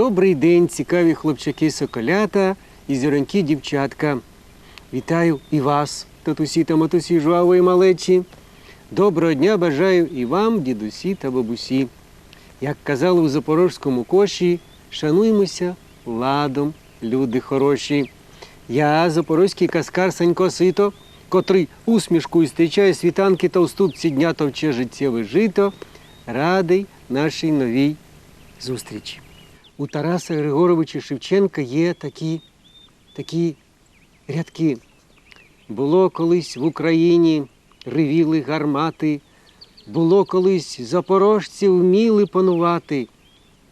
Добрий день, цікаві хлопчаки соколята і зіронькі дівчатка. Вітаю і вас, татусі та матусі жвавої малечі. Доброго дня бажаю і вам, дідусі та бабусі. Як казали у запорожському коші, шануймося ладом, люди хороші. Я, запорозький каскар Санько Сито, котрий усмішкою зустрічає світанки та уступці дня товче життєве жито, радий нашій новій зустрічі. У Тараса Григоровича Шевченка є такі, такі рядки. Було колись в Україні ревіли гармати, було колись запорожці вміли панувати,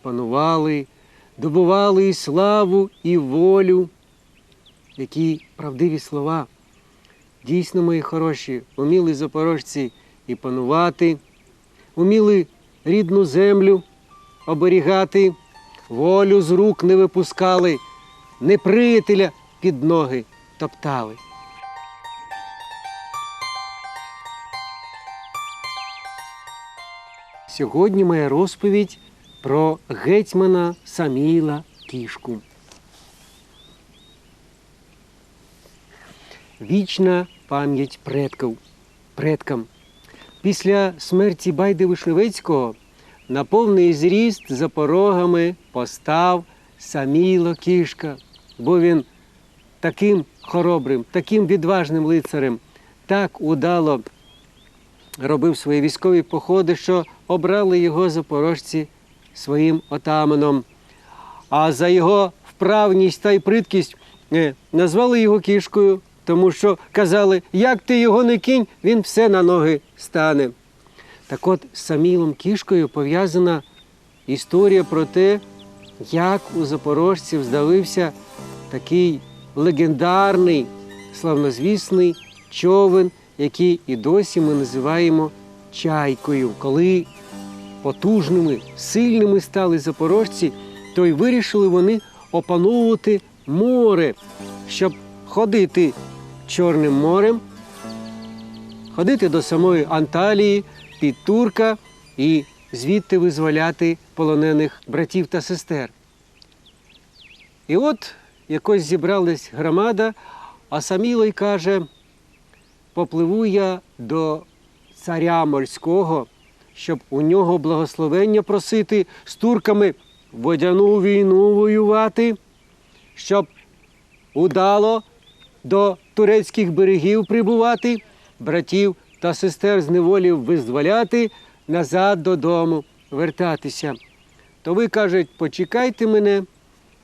панували, добували і славу, і волю. Які правдиві слова. Дійсно, мої хороші, уміли запорожці і панувати, уміли рідну землю оберігати, волю з рук не випускали, неприятеля під ноги топтали. Сьогодні моя розповідь про гетьмана Саміла Кішку. Вічна пам'ять предків, предкам. Після смерті Байди Вишневецького на повний зріст за порогами постав Саміло Кішка, бо він таким хоробрим, таким відважним лицарем так удало робив свої військові походи, що обрали його запорожці своїм отаманом. А за його вправність та й приткість е, назвали його кішкою, тому що казали, як ти його не кінь, він все на ноги стане. Так от з Самілом кішкою пов'язана історія про те, як у запорожців здавився такий легендарний, славнозвісний човен, який і досі ми називаємо чайкою. Коли потужними, сильними стали запорожці, то й вирішили вони опановувати море, щоб ходити Чорним морем, ходити до самої Анталії, під Турка і звідти визволяти полонених братів та сестер. І от якось зібралась громада, а Самілой каже: попливу я до царя морського, щоб у нього благословення просити з турками водяну війну воювати, щоб удало до турецьких берегів прибувати, братів та сестер з неволів визволяти, назад додому вертатися. То ви кажуть, почекайте мене,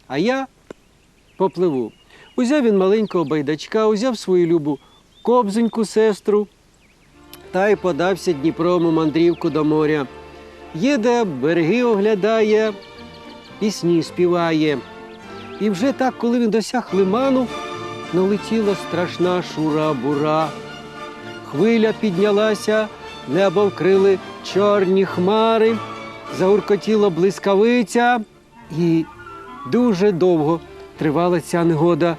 а я попливу. Узяв він маленького байдачка, узяв свою любу кобзоньку сестру та й подався Дніпром у мандрівку до моря. Їде, береги оглядає, пісні співає. І вже так, коли він досяг лиману, налетіла страшна шура-бура. Хвиля піднялася, небо вкрили чорні хмари, загуркотіла блискавиця, і дуже довго тривала ця негода.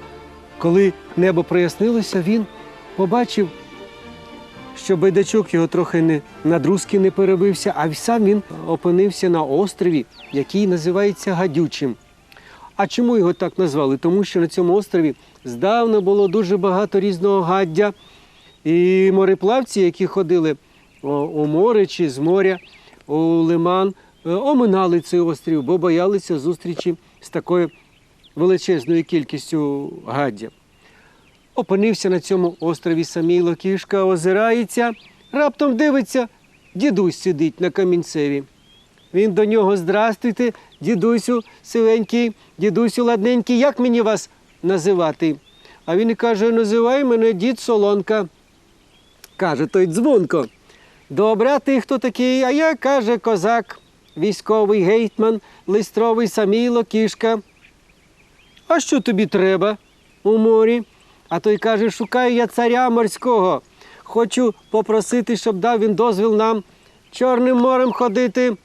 Коли небо прояснилося, він побачив, що байдачок його трохи не на не перебився, а сам він опинився на острові, який називається Гадючим. А чому його так назвали? Тому що на цьому острові здавна було дуже багато різного гаддя. І мореплавці, які ходили у море чи з моря у лиман, е, оминали цей острів, бо боялися зустрічі з такою величезною кількістю гаддя. Опинився на цьому острові Саміло кішка, озирається, раптом дивиться, дідусь сидить на камінцеві. Він до нього здрастуйте, дідусю сивенький, дідусю ладненький, як мені вас називати? А він каже, називай мене дід Солонка. Каже той дзвонко. Добре, а ти хто такий? А я, каже, козак, військовий гейтман, листровий саміло, кішка. А що тобі треба у морі? А той каже, шукаю я царя морського. Хочу попросити, щоб дав він дозвіл нам Чорним морем ходити,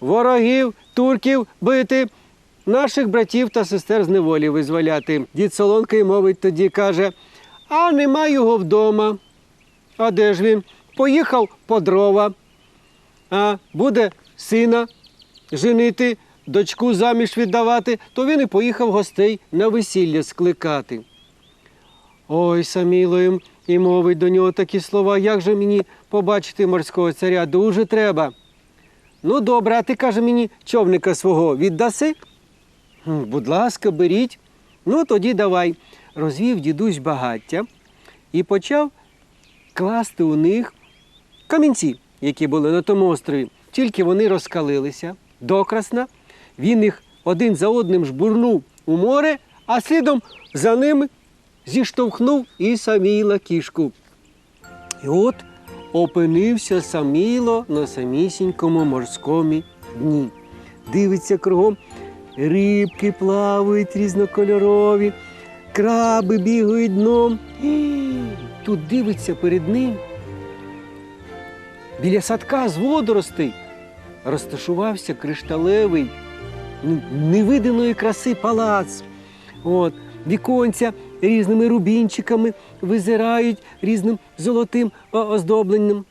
ворогів, турків бити, наших братів та сестер з неволі визволяти. Дід Солонка й мовить тоді каже, а нема його вдома. А де ж він? Поїхав по дрова. А буде сина женити дочку заміж віддавати, то він і поїхав гостей на весілля скликати. Ой, Саміло їм і мовить до нього такі слова, як же мені побачити морського царя? Дуже треба. Ну, добре, а ти каже мені, човника свого віддаси? Будь ласка, беріть. Ну, тоді давай. Розвів дідусь багаття і почав класти у них камінці, які були на тому острові. Тільки вони розкалилися докрасна. Він їх один за одним жбурнув у море, а слідом за ними зіштовхнув і Саміла кішку. І от опинився Саміло на самісінькому морському дні. Дивиться кругом, рибки плавають різнокольорові, краби бігають дном. Тут дивиться перед ним. Біля садка з водоростей розташувався кришталевий, ну, невиданої краси палац. От, віконця різними рубінчиками визирають різним золотим оздобленням,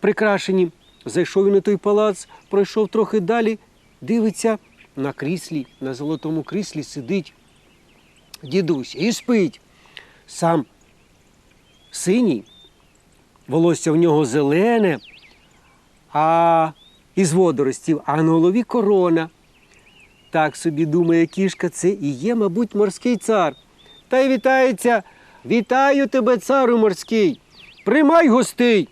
прикрашені. Зайшов він у той палац, пройшов трохи далі, дивиться на кріслі, на золотому кріслі сидить дідусь і спить. Сам синій, волосся в нього зелене, а із водоростів, а на голові корона. Так собі думає кішка, це і є, мабуть, морський цар. Та й вітається. Вітаю тебе, царю морський. Приймай гостей.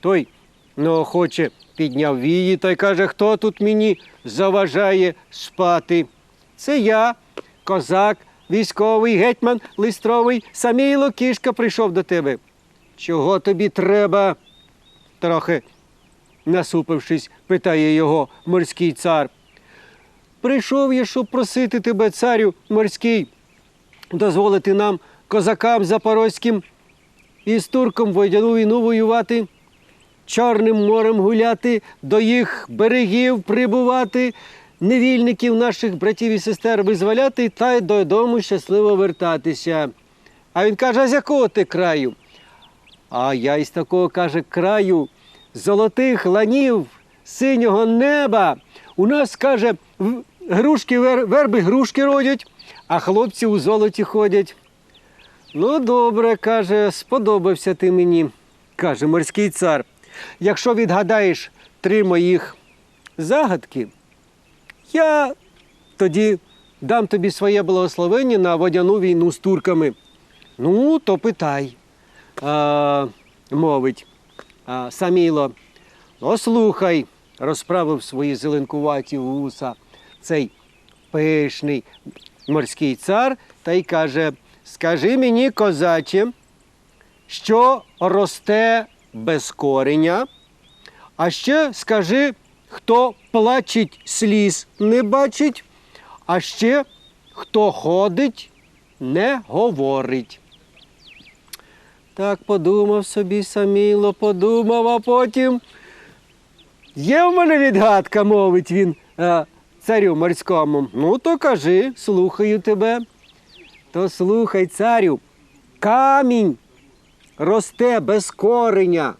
Той неохоче підняв вії та й каже, хто тут мені заважає спати. Це я, козак, військовий гетьман листровий, Саміло кішка прийшов до тебе. Чого тобі треба? Трохи насупившись, питає його морський цар. Прийшов я, щоб просити тебе, царю морський, дозволити нам, козакам запорозьким, і з турком водяну війну воювати, Чорним морем гуляти, до їх берегів прибувати, невільників наших братів і сестер визволяти та й додому щасливо вертатися. А він каже: а з якого ти краю? А я із такого каже краю золотих ланів, синього неба. У нас каже, грушки, верби грушки родять, а хлопці у золоті ходять. Ну, добре, каже, сподобався ти мені, каже морський цар. Якщо відгадаєш три моїх загадки, я тоді дам тобі своє благословення на водяну війну з турками. Ну, то питай, а, мовить а, Саміло. Ну, слухай, розправив свої зеленкуваті вуса цей пишний морський цар та й каже: Скажи мені, козаче, що росте без кореня, а ще скажи, хто плачить сліз не бачить, а ще хто ходить, не говорить. Так подумав собі Саміло, подумав, а потім. Є в мене відгадка, мовить він е, царю морському. Ну, то кажи, слухаю тебе. То слухай, царю, камінь росте без кореня.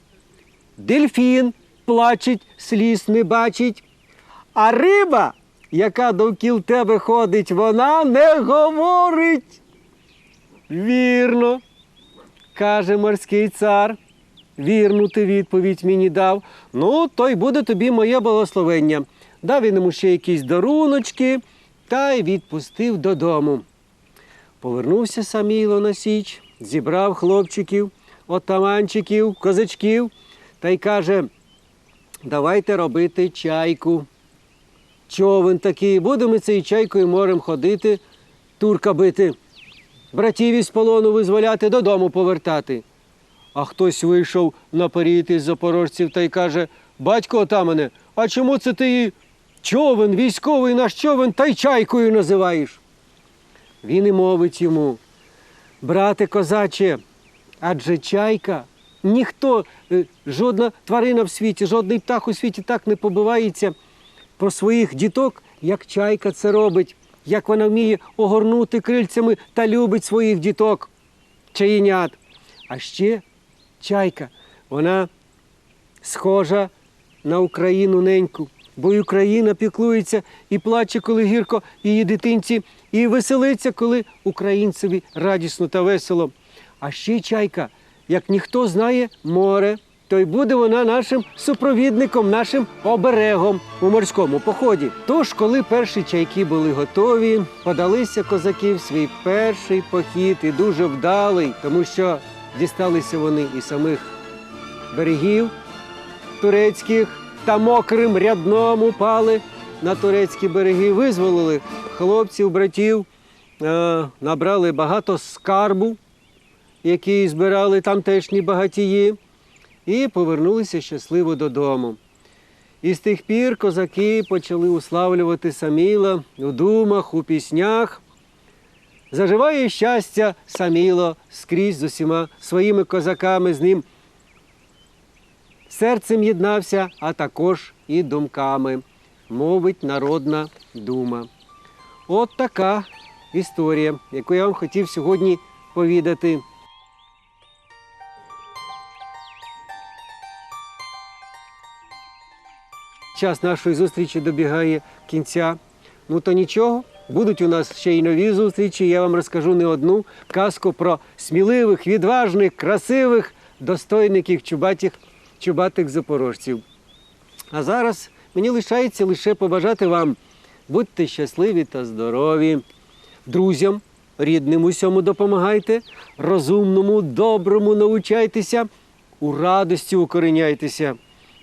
Дельфін плачить, сліз не бачить. А риба, яка довкіл тебе ходить, вона не говорить. Вірно, каже морський цар. Вірну ти відповідь мені дав. Ну, то й буде тобі моє благословення. Дав він йому ще якісь даруночки та й відпустив додому. Повернувся Саміло на січ, зібрав хлопчиків, отаманчиків, козачків та й каже: давайте робити чайку. Човен такий, будемо цією чайкою морем ходити, турка бити, братів із полону визволяти, додому повертати. А хтось вийшов наперед із запорожців та й каже: Батько отамане, а чому це ти човен, військовий наш човен, та й чайкою називаєш? Він і мовить йому, брате козаче, адже чайка, ніхто, е, жодна тварина в світі, жодний птах у світі так не побивається про своїх діток, як чайка це робить, як вона вміє огорнути крильцями та любить своїх діток, чаєнят. А ще чайка, вона схожа на Україну неньку, бо й Україна піклується і плаче, коли гірко її дитинці, і веселиться, коли українцеві радісно та весело. А ще чайка, як ніхто знає море, то й буде вона нашим супровідником, нашим оберегом у морському поході. Тож, коли перші чайки були готові, подалися козаки в свій перший похід і дуже вдалий, тому що дісталися вони і самих берегів турецьких та мокрим рядном упали на турецькі береги, визволили хлопців, братів, е, набрали багато скарбу, який збирали тамтешні багатії, і повернулися щасливо додому. І з тих пір козаки почали уславлювати Саміла у думах, у піснях. Заживає щастя Саміло скрізь з усіма своїми козаками з ним серцем єднався, а також і думками, мовить народна дума. От така історія, яку я вам хотів сьогодні повідати. Час нашої зустрічі добігає кінця. Ну то нічого, будуть у нас ще й нові зустрічі. Я вам розкажу не одну казку про сміливих, відважних, красивих достойників чубатих, чубатих запорожців. А зараз мені лишається лише побажати вам будьте щасливі та здорові. Друзям, рідним усьому допомагайте, розумному, доброму научайтеся, у радості укореняйтеся.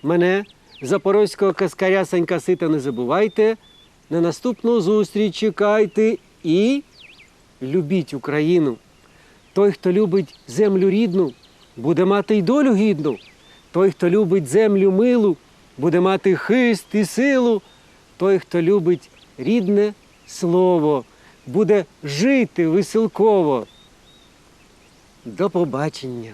Мене, запорозького каскаря Санька Сита, не забувайте. На наступну зустріч чекайте і любіть Україну. Той, хто любить землю рідну, буде мати й долю гідну. Той, хто любить землю милу, буде мати хист і силу. Той, хто любить рідне слово, буде жити веселково. До побачення!